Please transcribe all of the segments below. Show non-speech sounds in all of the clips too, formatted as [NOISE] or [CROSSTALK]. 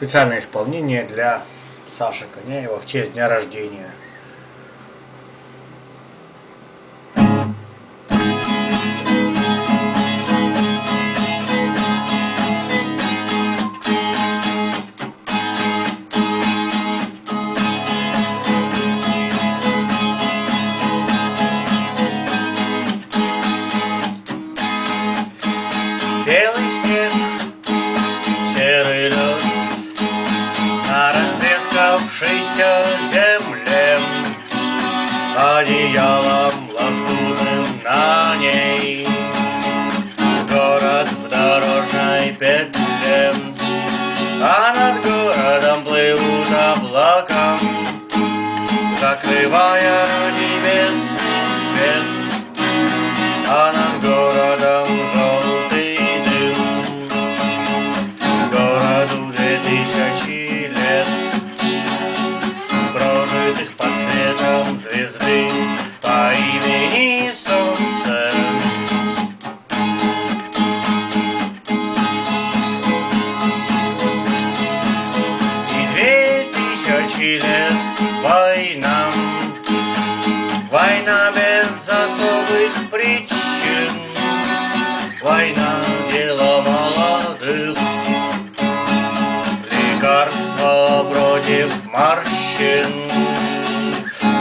Специальное исполнение для Саши Коняева в честь дня рождения. Белый снег, растрескавшейся земле Одеялом лоскутным на ней. Город в дорожной петле А над городом плывут облака Закрывая небесный тысячи лет война. Война без особых причин. Война – дело молодых. Лекарство против морщин.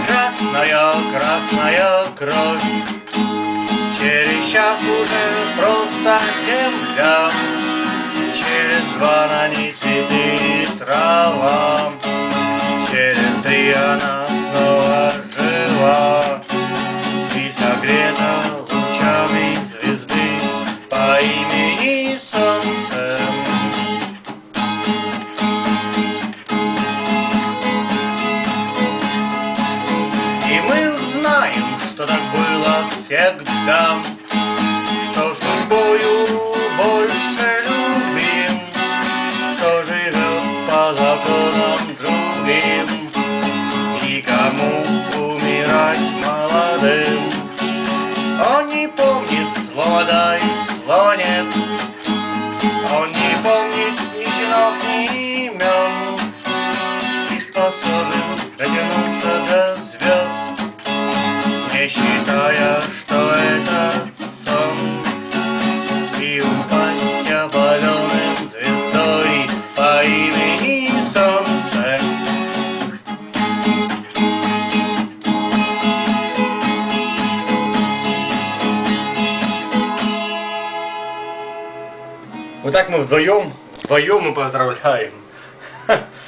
Красная, красная кровь. Через час уже просто земля. Через два на ней цветы трава Три она снова жива И согрета лучами звезды По имени Солнце. И мы узнаем, что так было всегда Что судьбою больше любим Кто живет по законам другим слова нет. Он не помнит ни чинов, ни Вот так мы вдвоем, вдвоем мы поздравляем. [LAUGHS]